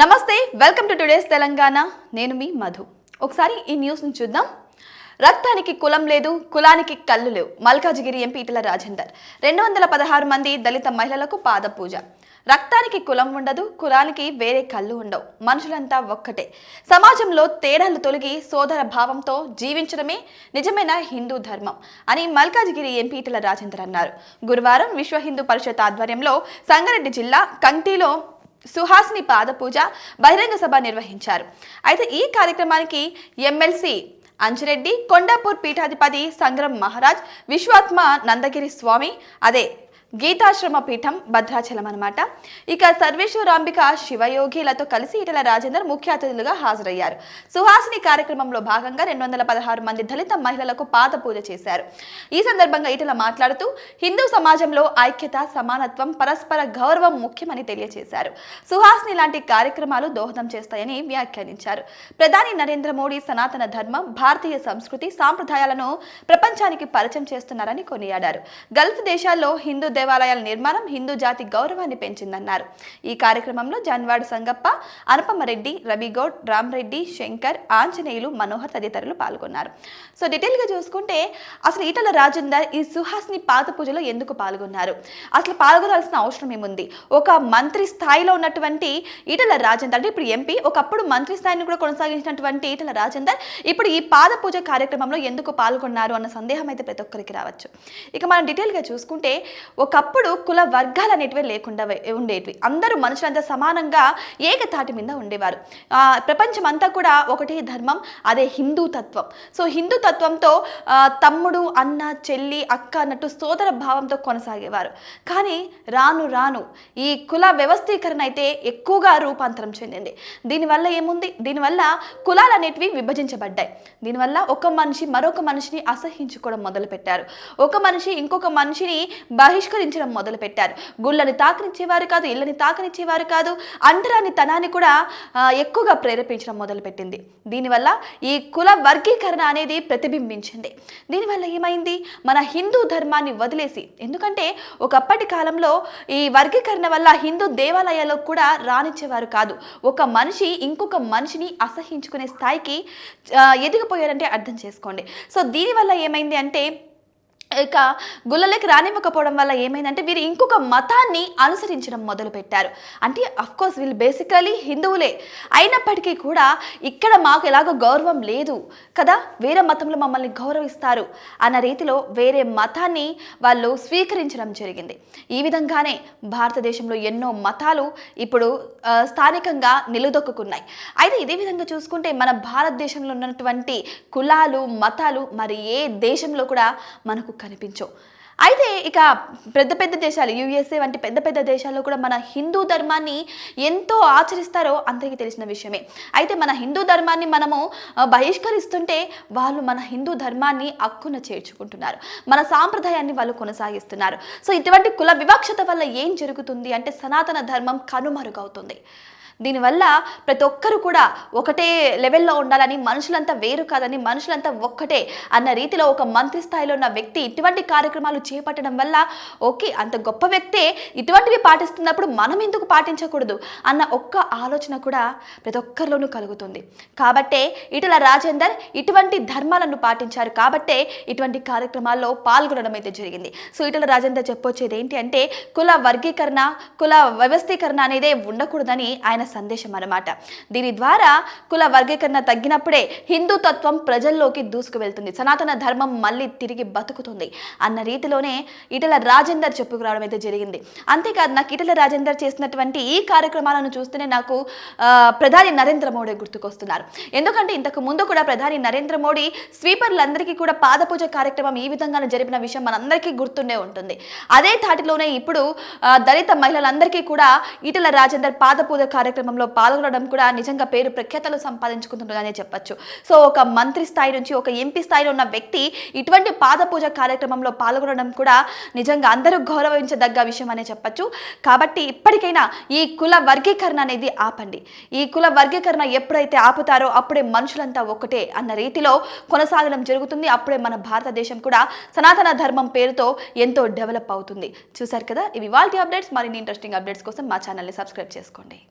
నమస్తే welcome to today's Telangana. నేను మీ మధు. ఒకసారి ఈ న్యూస్ని చూద్దాం. రక్తానికి కులం లేదు కులానికి కళ్ళు లేవు. మల్కాజిగిరి ఎంపీ ఇటల రాజేందర్. రెండు వందల పదహారు మంది దళిత మహిళలకు పాద పూజ రక్తానికి కులం ఉండదు కులానికి వేరే కళ్ళు ఉండవు. మనుషులంతా ఒక్కటే. సమాజంలో తేడాలు తొలగి సోదర భావంతో జీవించడమే నిజమైన హిందూ ధర్మం అని మల్కాజిగిరి ఎంపీ ఇటల రాజేందర్ అన్నారు. గురువారం విశ్వ హిందూ పరిషత్ ఆధ్వర్యంలో సంగారెడ్డి జిల్లా కంటిలో సుహాసిని పాదపూజ బహిరంగ సభ నిర్వహించారు. అయితే ఈ కార్యక్రమానికి ఎమ్మెల్సీ అంజిరెడ్డి కొండాపూర్ పీఠాధిపతి సంగ్రం మహారాజ్ విశ్వాత్మ నందగిరి స్వామి అదే గీతాశ్రమ పీఠం భద్రాచలం అనమాట ఇక సర్వేశ్వరాంబిక శివయోగిలతో కలిసి ఇటల రాజేందర్ ముఖ్య అతిథులుగా హాజరయ్యారు. సుహాసిని కార్యక్రమంలో భాగంగా రెండు వందల పదహారు మంది దళిత మహిళలకు పాద పూజ చేశారు. ఈ సందర్భంగా ఇటల మాట్లాడుతూ హిందూ సమాజంలో ఐక్యత సమానత్వం పరస్పర గౌరవం ముఖ్యమని తెలియజేశారు సుహాసిని లాంటి కార్యక్రమాలు దోహదం చేస్తాయని వ్యాఖ్యానించారు. ప్రధాని నరేంద్ర మోడీ సనాతన ధర్మం భారతీయ సంస్కృతి సాంప్రదాయాలను ప్రపంచానికి పరిచయం చేస్తున్నారని కొనియాడారు. గల్ఫ్ దేశాల్లో హిందూ దేవాలయాల నిర్మాణం హిందూ జాతి గౌరవాన్ని పెంచిందన్నారు. ఈ కార్యక్రమంలో జన్వాడు సంగప్ప అనుపమరెడ్డి రవిగౌడ్ రామ్రెడ్డి శంకర్ ఆంజనేయులు మనోహర్ తదితరులు పాల్గొన్నారు. సో డీటెయిల్గా చూసుకుంటే అసలు ఈటల రాజేందర్ ఈ సుహాస్ని పాత పూజలో ఎందుకు పాల్గొన్నారు? అసలు పాల్గొనాల్సిన అవసరం ఏముంది? ఒక మంత్రి స్థాయిలో ఉన్నటువంటి ఈటల రాజేందర్ అంటే ఇప్పుడు ఎంపీ ఒకప్పుడు మంత్రి స్థాయిని కూడా కొనసాగించినటువంటి ఈటల రాజేందర్ ఇప్పుడు ఈ పాద పూజ కార్యక్రమంలో ఎందుకు పాల్గొన్నారు అన్న సందేహం అయితే ప్రతి ఒక్కరికి రావచ్చు. ఇక మనం డీటెయిల్గా చూసుకుంటే ఒకప్పుడు కుల వర్గాలు అనేటివి లేకుండా ఉండేటివి. అందరూ మనుషులంతా సమానంగా ఏకతాటి మీద ఉండేవారు. ప్రపంచం అంతా కూడా ఒకటే ధర్మం అదే హిందూ తత్వం. సో హిందూ తత్వంతో తమ్ముడు అన్న చెల్లి అక్క అన్నట్టు సోదర భావంతో కొనసాగేవారు. కానీ రాను రాను ఈ కుల వ్యవస్థీకరణ అయితే ఎక్కువగా రూపాంతరం చెందింది. దీనివల్ల ఏముంది? దీనివల్ల కులాలు అనేటివి విభజించబడ్డాయి. దీనివల్ల ఒక మనిషి మరొక మనిషిని అసహించుకోవడం మొదలుపెట్టారు. ఒక మనిషి ఇంకొక మనిషిని బహిష్కరించడం మొదలుపెట్టారు. గుళ్ళని తాకనిచ్చేవారు కాదు ఇళ్ళని తాకనిచ్చేవారు కాదు అంటరాని తనాన్ని కూడా ఎక్కువగా ప్రేరేపించడం మొదలుపెట్టింది. దీనివల్ల ఈ కుల వర్గీకరణ అనేది ప్రతిబింబించింది. దీనివల్ల ఏమైంది? మన హిందూ ధర్మాన్ని వదిలేసి ఎందుకంటే ఒకప్పటి కాలంలో ఈ వర్గీకరణ వల్ల హిందూ దేవాలయాల్లో కూడా రానిచ్చేవారు కాదు. ఒక మనిషి ఇంకొక మనిషిని అసహించుకునే స్థాయికి ఎదిగిపోయారంటే అర్థం చేసుకోండి. సో దీనివల్ల ఏమైంది అంటే ఇక గుళ్ళలోకి రానివ్వకపోవడం వల్ల ఏమైందంటే వీరు ఇంకొక మతాన్ని అనుసరించడం మొదలుపెట్టారు. అంటే అఫ్కోర్స్ వీళ్ళు బేసికలీ హిందువులే. అయినప్పటికీ కూడా ఇక్కడ మాకు ఎలాగో గౌరవం లేదు కదా? వేరే మతంలో మమ్మల్ని గౌరవిస్తారు అన్న రీతిలో వేరే మతాన్ని వాళ్ళు స్వీకరించడం జరిగింది. ఈ విధంగానే భారతదేశంలో ఎన్నో మతాలు ఇప్పుడు స్థానికంగా నిలుదొక్కున్నాయి అయితే ఇదే విధంగా చూసుకుంటే మన భారతదేశంలో ఉన్నటువంటి కులాలు మతాలు మరి ఏ దేశంలో కూడా మనకు కనిపించవు. అయితే ఇక పెద్ద పెద్ద దేశాలు యుఎస్ఏ వంటి పెద్ద పెద్ద దేశాల్లో కూడా మన హిందూ ధర్మాన్ని ఎంతో ఆచరిస్తారో అందరికీ తెలిసిన విషయమే. అయితే మన హిందూ ధర్మాన్ని మనము బహిష్కరిస్తుంటే వాళ్ళు మన హిందూ ధర్మాన్ని అక్కున చేర్చుకుంటున్నారు. మన సాంప్రదాయాన్ని వాళ్ళు కొనసాగిస్తున్నారు. సో ఇటువంటి కుల వివక్షత వల్ల ఏం జరుగుతుంది అంటే సనాతన ధర్మం కనుమరుగవుతుంది. దీనివల్ల ప్రతి ఒక్కరు కూడా ఒకటే లెవెల్లో ఉండాలని మనుషులంతా వేరు కాదని మనుషులంతా ఒక్కటే అన్న రీతిలో ఒక మంత్రి స్థాయిలో ఉన్న వ్యక్తి ఇటువంటి కార్యక్రమాలు చేపట్టడం వల్ల ఓకే అంత గొప్ప వ్యక్తే ఇటువంటివి పాటిస్తున్నప్పుడు మనం ఎందుకు పాటించకూడదు అన్న ఒక్క ఆలోచన కూడా ప్రతి ఒక్కరిలోనూ కలుగుతుంది. కాబట్టే ఇటల రాజేందర్ ఇటువంటి ధర్మాలను పాటించారు. కాబట్టే ఇటువంటి కార్యక్రమాల్లో పాల్గొనడం అయితే జరిగింది. సో ఇటల రాజేందర్ చెప్పొచ్చేది ఏంటి అంటే కుల వర్గీకరణ కుల వ్యవస్థీకరణ అనేదే ఉండకూడదని ఆయన సందేశం అన్నమాట దీని ద్వారా కుల వర్గీకరణ తగ్గినప్పుడే హిందూ తత్వం ప్రజల్లోకి దూసుకు వెళ్తుంది సనాతన ధర్మం మళ్ళీ తిరిగి బతుకుతుంది. అన్న రీతిలోనే ఇటల రాజేందర్ చెప్పుకురావడం అయితే జరిగింది. అంతేకాదు నాకు ఇటల రాజేందర్ చేసినటువంటి ఈ కార్యక్రమాలను చూస్తేనే నాకు ఆ, ప్రధాని నరేంద్ర మోడీ గుర్తుకొస్తున్నారు. ఎందుకంటే ఇంతకు ముందు కూడా ప్రధాని నరేంద్ర మోడీ స్వీపర్లందరికీ కూడా పాదపూజ కార్యక్రమం ఈ విధంగానే జరిపిన విషయం మనందరికీ గుర్తుండే ఉంటుంది. అదే తాటిలోనే ఇప్పుడు దళిత మహిళలందరికీ కూడా ఈటల రాజేందర్ పాదపూజ కార్యక్రమం కార్యక్రమంలో పాల్గొనడం కూడా నిజంగా పేరు ప్రఖ్యాతలు సంపాదించుకుంటుందనే చెప్పొచ్చు. సో ఒక మంత్రి స్థాయి నుంచి ఒక ఎంపీ స్థాయిలో ఉన్న వ్యక్తి ఇటువంటి పాదపూజ కార్యక్రమంలో పాల్గొనడం కూడా నిజంగా అందరూ గౌరవించదగ్గ విషయం అనే చెప్పచ్చు. కాబట్టి ఇప్పటికైనా ఈ కుల వర్గీకరణ అనేది ఆపండి. ఈ కుల వర్గీకరణ ఎప్పుడైతే ఆపుతారో అప్పుడే మనుషులంతా ఒకటే అన్న రీతిలో కొనసాగడం జరుగుతుంది. అప్పుడే మన భారతదేశం కూడా సనాతన ధర్మం పేరుతో ఎంతో డెవలప్ అవుతుంది. చూశారు కదా? ఇవి వాళ్ళ అప్డేట్స్. మరిన్ని ఇంట్రెస్టింగ్ అప్డేట్స్ కోసం మా ఛానల్ని సబ్స్క్రైబ్ చేసుకోండి.